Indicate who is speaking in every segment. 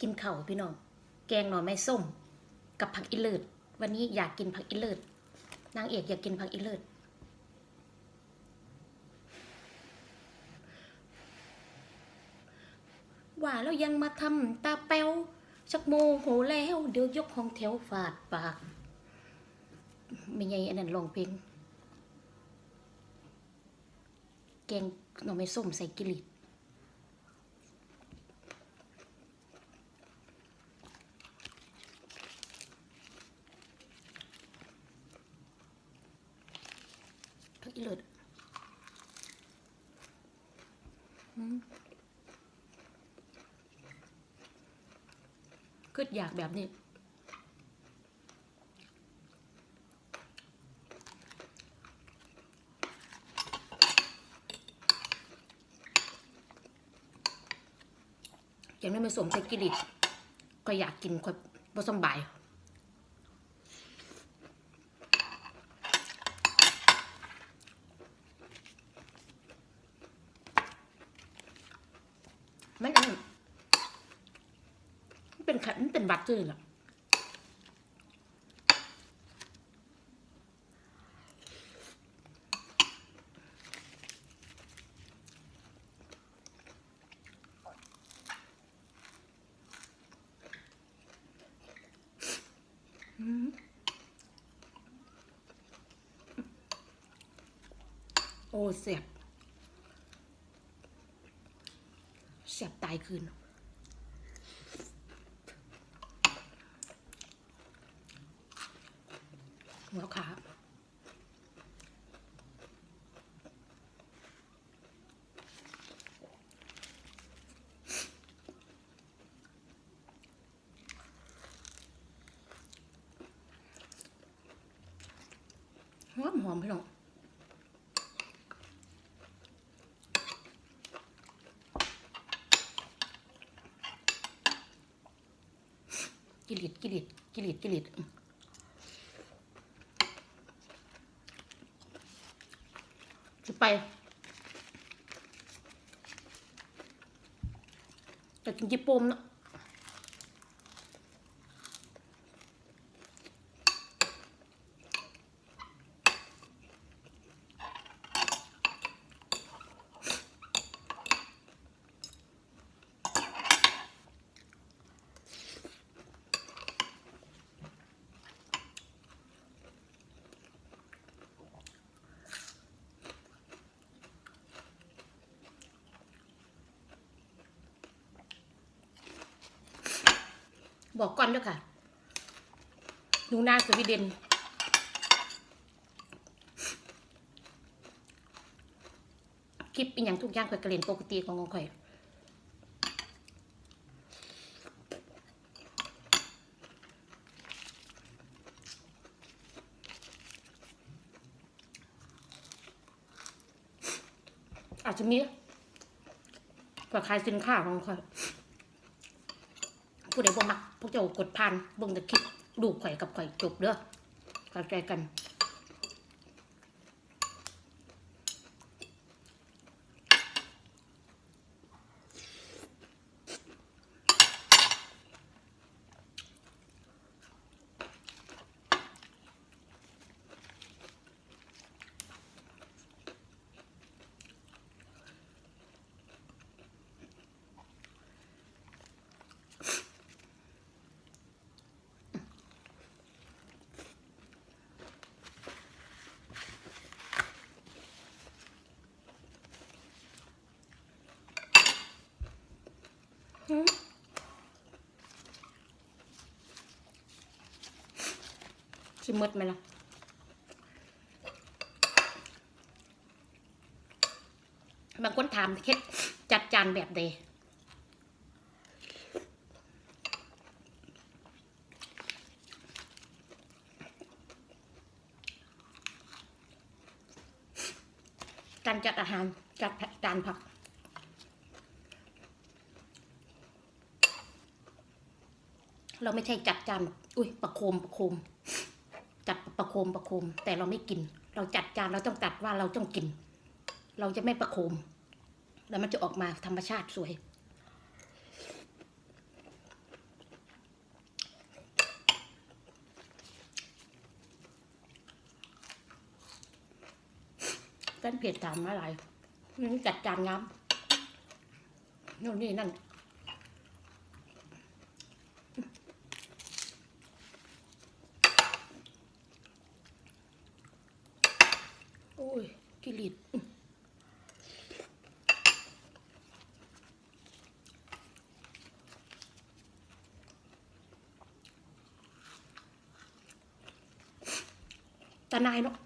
Speaker 1: กินข้าวพี่น้อง แกงหน่อไม้ส้ม กับผักอีเลิศวันนี้อยากกินผักอีเลิศนางเอกอยากกินผักอีเลิศว่าแล้วยังมาทำตาแป้วชักโมโหแล้ว เดี๋ยวยกห้องแถวฟาดปากไม่ไงอันนั้นลองเพลงแกงหน่อไม้ส้มใส่กิริต ผักอีเลิศ คืออยากแบบนี้อย่างนี้ไม่สวมใส่กิริตก็อยากกินค่อยบ่สำบาย มันอันนั้น มันเป็นขันมันเป็นบัตรอโอ้เสียบเสียบตายคืน หัวขาหอมหอมพี่น้องกิริตกิริตกิริตกิริตจะ ไปแต่กินจิโปมเนาะ บอกก่อนเด้วยค่ะหนูนาสวีเดนคลิปเป็นอย่างทุกอย่างข่อยกระเล่นปกติของของข่อยอาจจะมีก็ขายสินค้าของข่อย ผู้ใดบ่มักพวกเจ้ากดผ่านเบิ่งแต่คลิปดูข่อยกับข่อยจบเด้อเข้าใจกัน ชิมมดไหมล่ะบางคนถามเคล็ดจัดจานแบบใดการจัดอาหารจัดจานผักเราไม่ใช่จัดจาน อุ้ยประโคมประโคม ประโคมประโคม แต่เราไม่กิน เราจัดจานเราต้องตัดว่าเราต้องกิน เราจะไม่ประโคม แล้วมันจะออกมาธรรมชาติสวย กันเผ็ดถามอะไรจัดจานง้ำนู่นนี่นั่น โอ้ย กิริดตานายเนาะ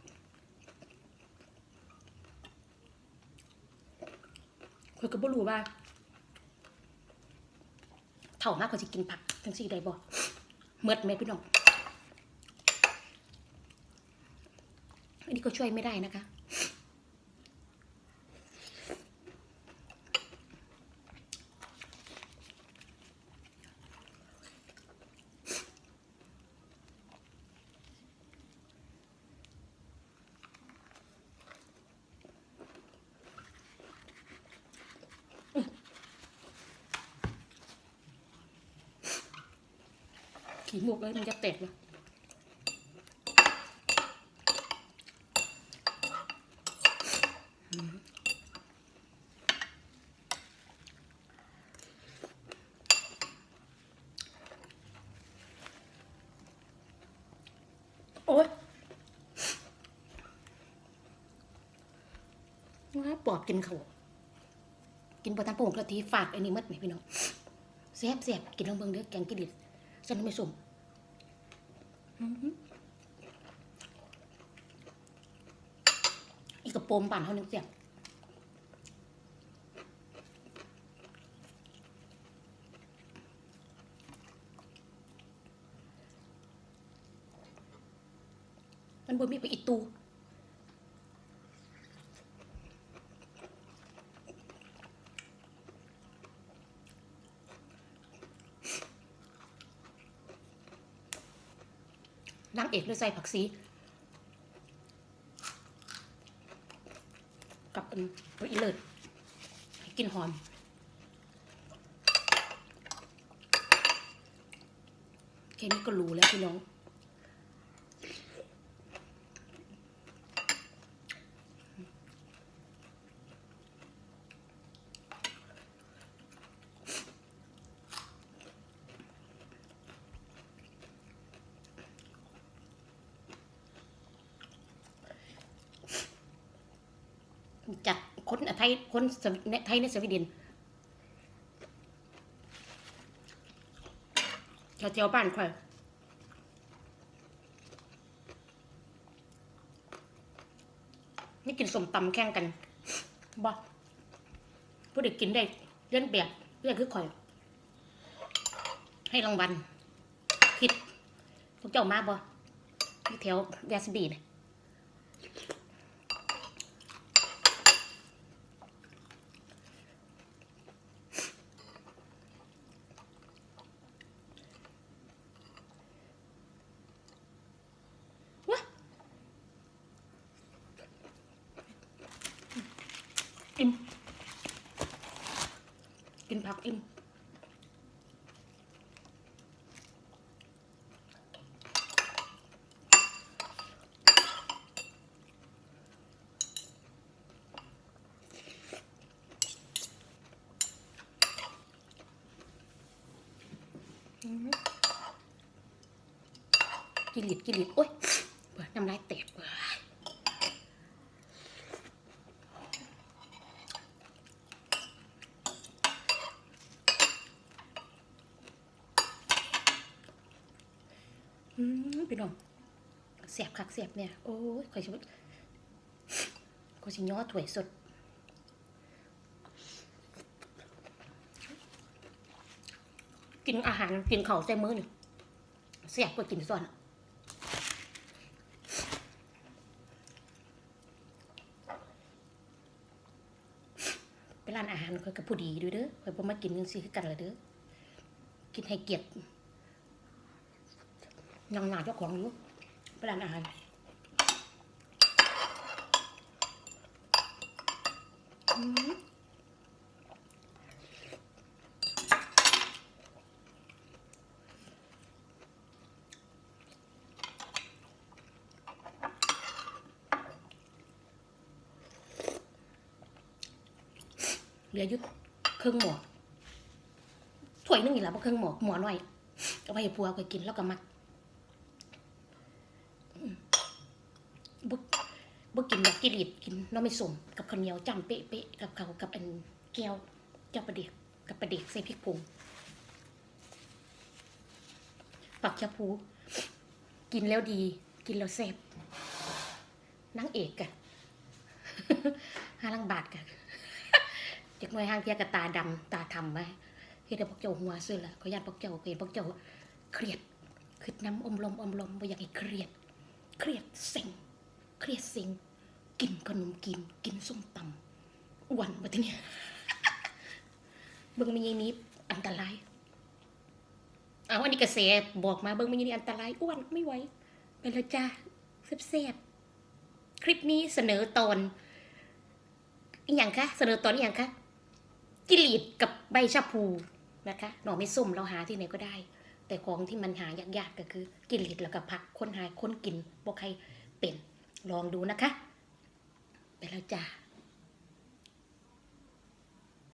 Speaker 1: คอยก็บ่รู้ว่าเท่ามากกว่าสิกินผักจังสี่ได้บ่เมดไหมพี่น้อง อันนี้ก็ช่วยไม่ได้นะคะ ขี้มูกเลยมันจะเตะเลยโอ๊ย ว่าปอดกินเขาวกินปลาทังโป่งกระทิฝาดไอ้นี่มัดไหมพี่น้องแซ่บแซ่บกินลองเบิ่งเด้อแกงกิดิดฉันไม่สมอือหืออีกกระโปมปั่นเขานึงแซ่บมันบ่มีไปอีตู นางเอกเลยใส่ผักซีกับอันตัวอีเลิศกินหอมแค่นี้ก็รู้แล้วพี่น้อง จากคนไทยคนไทยในสวีเดนเราเที่ยวบ้านค่อยนี่กินสมตำแข่งกันบ่ผู้เด็กกินได้เลื่อนแบบเรื่องคือข่อย ให้รางวัลคิดพวกเจ้ามาบ่ที่แถวยสบีเนี่ย อิ่มกิน ผักอิ่มอืมกินหลิดกินหลิดโอ๊ยเบื่อน้ำลายแตกเบื่อ พี่น้องเสียบคักเสียบเนี่ย โอ้ยข่อยชิบข่อยชิย้อถ้วยสดกินอาหารกินเข้าใส่มือนี่เสียบกว่ากินส่วนไปร้านอาหารข่อยกับผู้ดีด้วยเด้อข่อยบ่มากินจังซีคือกันเลยเด้อกินให้เกียรติ ยังหนาเจ้าของอยู่ไปร้านอาหารอืมเหลือยุดเครื่องหมอถ้วยนึงนี่แหละบ่เครื่องหมอหมอหน่อยเอาไปให้ผัวไปกินแล้วก็มักอืมบ่บ่กินแบบกิริ ดกินน้ำไม่สมกับข้าวเหนียวจ้ำเป๊ะๆกับเขากับอันแก้วเจ้าประเดียกกับประเดียกใส่พริกผงปักชะพู กินแล้วดี กินแล้วแซ่บนางเอกกะห้าลังบาทกะเด็กน้อยห้างเทียกับตาดำตาทำไหมเฮ็ดให้พวกเจ้าหัวซื่อละเขาญาติพวกเจ้าเห็นพวกเจ้าเครียดคืดน้ำอมลมอมลมบ่อยากให้เครียด เครียดเซ็งเครียดเซ็ง กินขนมกินกินส้มตำอ้วนมาทีนี้เบิ่งมียนี้อันตรายเอาอันนี้กระแสบอกมาเบิ่งมียนี้อันตรายอ้วนไม่ไหวไปแล้วจ้าแซ่บคลิปนี้เสนอตอนอีหยังคะเสนอตอนอีหยังคะกิลีดกับใบชะพูนะคะ หน่อไม่ส้มเราหาที่ไหนก็ได้ แต่ของที่มันหายากๆก็คือ กิลีดแล้วก็ผักคนหาคนกินบอกใครเป็นลองดูนะคะ ไปแล้วจ้า